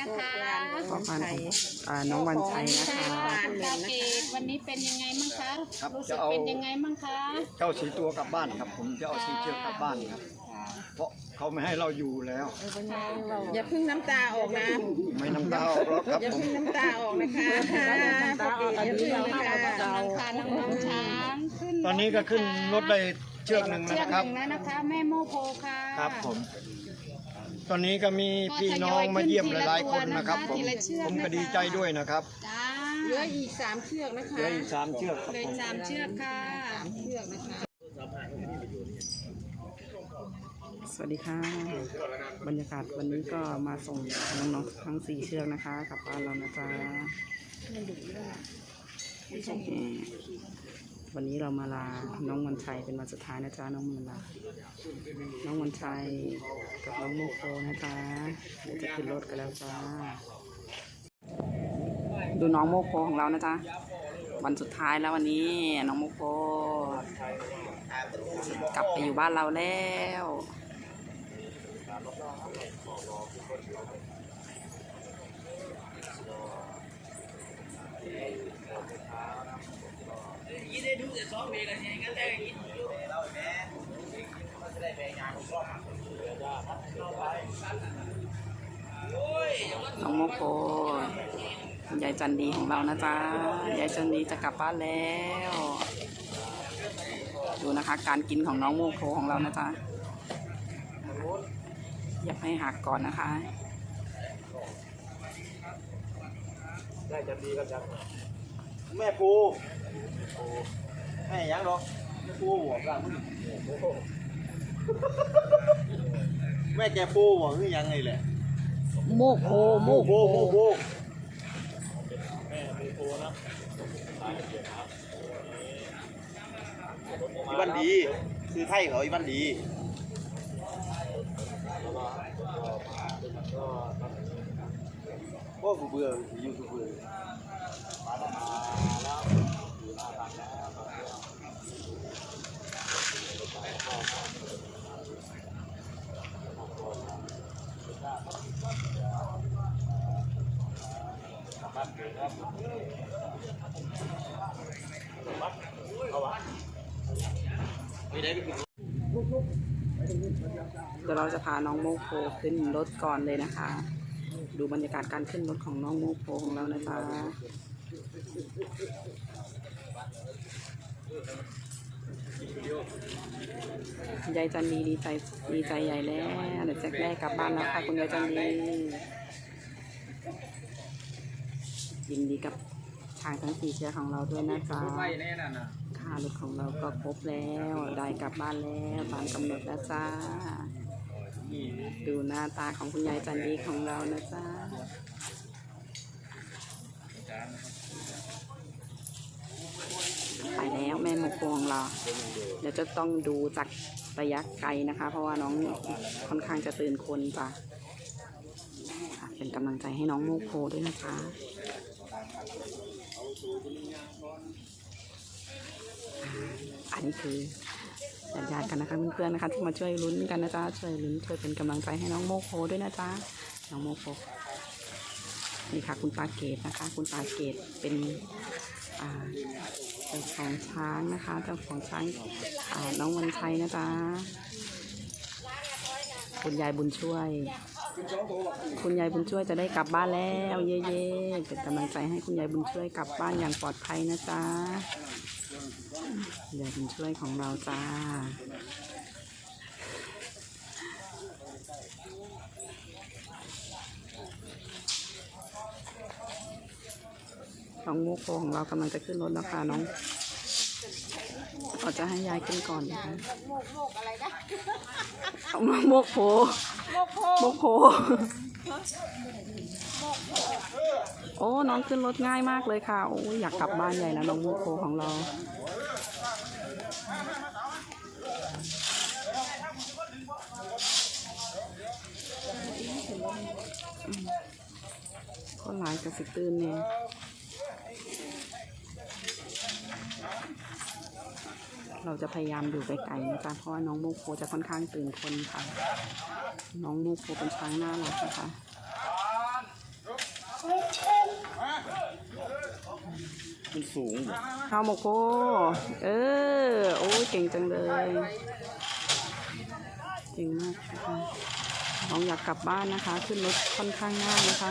นะคะขอพันของอ่าน้องวันชัยนะคะตาเกตวันนี้เป็นยังไงมั่งคะครับรู้สึจะกเอา เป็นยังไงมั่งคะเจ้าสีตัวกลับบ้านครับ ผมจะเอาสีเชือกกลับบ้านครับเพราะเขาไม่ให้เราอยู่แล้ว อย่าเพึ่งน้ำตาออกนะไม่น้ำตาออกแล้วครับอย่าผมเพึ่งน้ำตาออกนะคะน้ำตาออกอันนี้เราอย่าเอาเพึ่งเก่าค่ะน้องน้องช้างขึ้นตอนนี้ก็ขึ้นรถได้เชือกหนึ่งเชืแล้วอกนะคหรับ นึ่งแล้วนะคะ แม่โมโพค่ะครับผม ตอนนี้ก็มีพี่น้องมาเยี่ยมหลายๆคนนะครับผมผมก็ดีใจด้วยนะครับจ้าเหลืออีกสามเชือกนะคะเหลืออีกสามเชือกครับเลยผม สามเชือกค่ะเชือกนะคะ สวัสดีค่ะ บรรยากาศวันนี้ก็มาส่งน้องๆทั้งสี่เชือกนะคะกลับบ้านเรานะจ๊ะอืม วันนี้เรามาลา น้องวันชัยเป็นวันสุดท้ายนะจ๊ะน้องมันลา น้องวันชัยกับน้องโมโคนะจ๊ะเดี๋ยวจะขึ้นรถกันแล้วจ้า ดูน้องโมโคของเรานะจ๊ะวันสุดท้ายแล้ววันนี้น้องโมโคกลับไปอยู่บ้านเราแล้ว น้องโมโคยายจันดีของเรานะจ๊ะยายจันดีจะกลับบ้านแล้ว ดูนะคะ การกินของน้องโมโคของเรานะจ๊ะอย่าให้หักก่อนนะคะ แม่ปูแม่ยังหรอกแม่ปูหัวกลางมึงแม่แกปูหัวคือยังไงแหละโมโคโมโปูปูปูอีวันดี คือไทยเขาอีวันดี อ้กูเบื่ออยู่กูเบื่อเดี๋ยวเราจะพาน้องโมโคขึ้นรถก่อนเลยนะคะ ดูบรรยากาศการขึ้นรถของน้องโมโคของเรานะจ๊ะยายจันดีดีใจดีใจใหญ่แล้วเดี๋ยวจะได้กลับบ้านแล้วค่ะคุณยายจันดียินดีกับทางทั้งสี่เชือของเราด้วยนะจ๊ะค่ารถของเราก็ครบแล้ว ได้กลับบ้านแล้วตามกำหนดแล้วจ้า ดูหน้าตาของคุณยายจันดีของเรานะจ๊ะไปแล้วแม่โมโกขงเรา เดี๋ยวจะต้องดูจากระยะไกลนะคะ เพราะว่าน้องค่อนข้างจะตื่นคนจ้ะเป็นกำลังใจให้น้องโมโคด้วยนะคะอันนี้คือ ญาติๆกันนะคะเพื่อนๆนะคะที่มาช่วยลุ้นกันนะจ๊ะช่วยลุ้นช่วยเป็นกำลังใจให้น้องโมโคด้วยนะจ๊ะน้องโมโคนี่ค่ะ คุณปาเกตนะคะ คุณปาเกตเป็นเจ้าของช้างนะคะเจ้าของช้างน้องวันชัยนะจ๊ะคุณยายบุญช่วย คุณยายบุญช่วยจะได้กลับบ้านแล้ว เย่ๆเป็นกำลังใจให้คุณยายบุญช่วยกลับบ้านอย่างปลอดภัยนะจ๊ะ ยายบุญช่วยของเราจ้า น้องโมโคของเรากำลังจะขึ้นรถแล้วค่ะน้องเราจะให้ยายขึ้นก่อนนะคะโมกโมกอะไรนะโมกโพโมกโพโอ้ น้องขึ้นรถง่ายมากเลยค่ะ โอ้ยอยากกลับบ้านใหญ่แล้วน้องโมกโพของเรา หลายก็สตื่นเนี่ยเราจะพยายามอยู่ไกลๆนะจ๊ะเพราะว่าน้องโมโคจะค่อนข้างตื่นคนค่ะ น้องโมโคเป็นช้างหน้ารักนะคะมันสูงข้าวโมโค เออ โอ้ยเก่งจังเลย เก่งมากนะคน้องอยากกลับบ้านนะคะ ขึ้นรถค่อนข้างง่ายนะคะ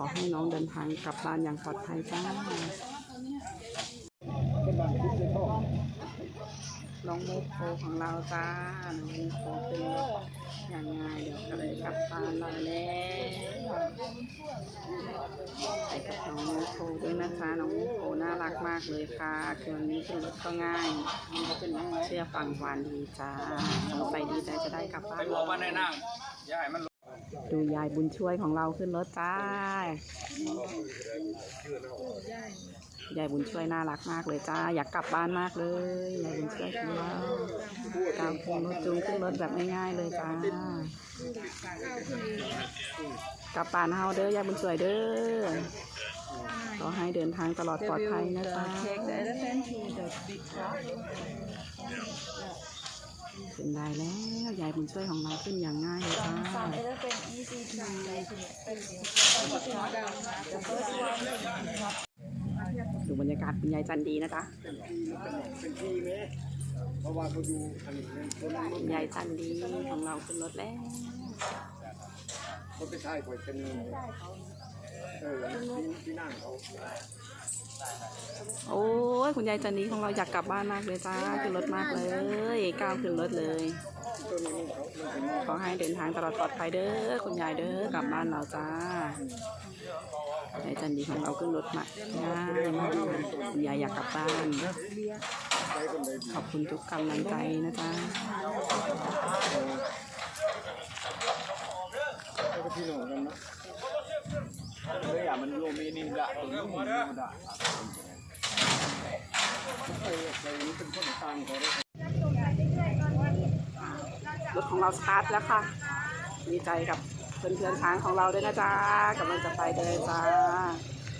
อให้น้องเดินทางกลับบ้านอย่างปลอดภัยจ้าน้องโมโคของเราจ้าน้องโมโคเป็นอย่างไงเดี๋ยวก็เลยกลับบ้านเราแล้วไปกับน้องโมโคด้วยนะคะน้องโมโคน่ารักมากเลยค่ะคือวันนี้ขึ้นรถก็ง่ายเชื่อฟังหวานดีจ้าสงสัยดีใจจะได้กลับบ้านไปบอกว่าในนั่งยาให้มัน ดูยายบุญช่วยของเราขึ้นรถจ้ายายบุญช่วยน่ารักมากเลยจ้า อยากกลับบ้านมากเลยยายบุญช่วยของเราก้าวขึ้นรถจูงขึ้นรถแบบง่ายๆเลยจ้ากลับบ้านเฮาเด้อยายบุญช่วยเด้อขอให้เดินทางตลอดปลอดภัยนะจ๊ะ นได้แล้ว ยายบุญช่วยของเราขึ้นอย่างง่ายเลยจ้าดูบรรยากาศคุณยายจันดีนะจ๊ะเพราะว่าเขาอยู่อันนี้ยายจันดีของเราขึ้นรถแล้วเขาไปถ่ายคอยเป็นเออที่นั่งเขา โอ้ยคุณยายจันดีของเราอยากกลับบ้านมากเลยจ้าขึ้นรถมากเลยก้าวขึ้นรถเลย ขอให้เดินทางตลอดปลอดภัยเด้อคุณยายเด้อกลับบ้านเราจ้ายายจันดีของเราขึ้นรถมาง่ายมากเลยคุณยายอยากกลับบ้าน ขอบคุณทุกกำลังใจนะจ๊ะพี่น้องกันนะ เลยอย่ามันโยมีนินละตรงนี้มันโยดะใครใครนี่เป็นคนต่างเขาเลยรถของเราสตาร์ทแล้วค่ะดีใจกับเพื่อนๆช้างของเราด้วยนะจ๊ะกำลังจะไปเลยจ้า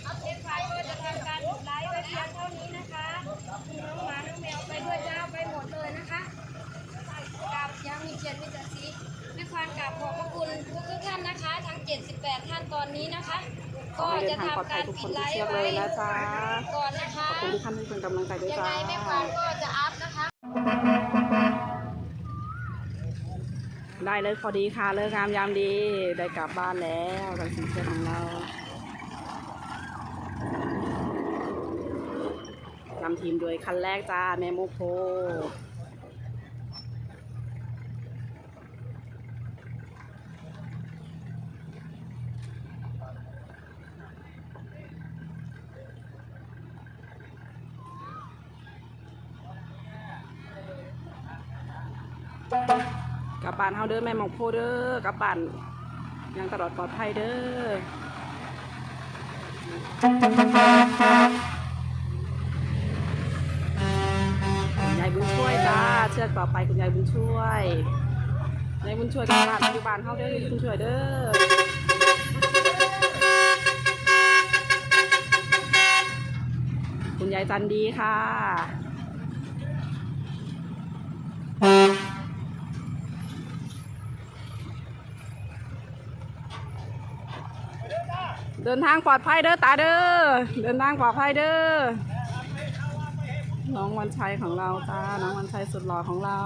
อัปเดตไฟก็จะทำการไลฟ์ไว้เพียงเท่านี้นะคะน้องหมา น้องแมวไปด้วยจ้าไปหมดเลยนะคะกับยังมีเกียรติมีศักดิ์ศรีแม่ควานกราบขอบพระคุณทุกๆท่านนะคะ ทั้ง 78 ท่านตอนนี้นะคะ ขอก็ให้เดิจะนทางปลอดทำภักายรทุกคปินดไลที่ฟ์เชือกเลไว้ยนะจ๊ะก่อนนะคะขอบคุณทุกท่านที่เป็นกำลังใจด้วยยังจ้าไงแม่ควานก็จะอัพนะคะ ได้เลยพอดีค่ะ เลิกงามยามดี ได้กลับบ้านแล้วกับสินเชื่อของเรานำทีมโดยคันแรกจ้า แม่โมโพ กลับบ้านเฮาเด้อแม่หมองโพเด้อกลับบ้านยังตลอดปลอดภัยเด้อคุณยายบุญช่วยจ้าเชือกต่อไปคุณยายบุญช่วยยายบุญช่วยกลับบ้านอยู่บ้านเฮาเด้อยายบุญช่วยเด้อคุณยายจันดีค่ะ เดินทางปลอดภัยเด้อตาเด้อ เดินทางปลอดภัยเด้อ น้องวันชัยของเราจ้าน้องวันชัยสุดหล่อของเรา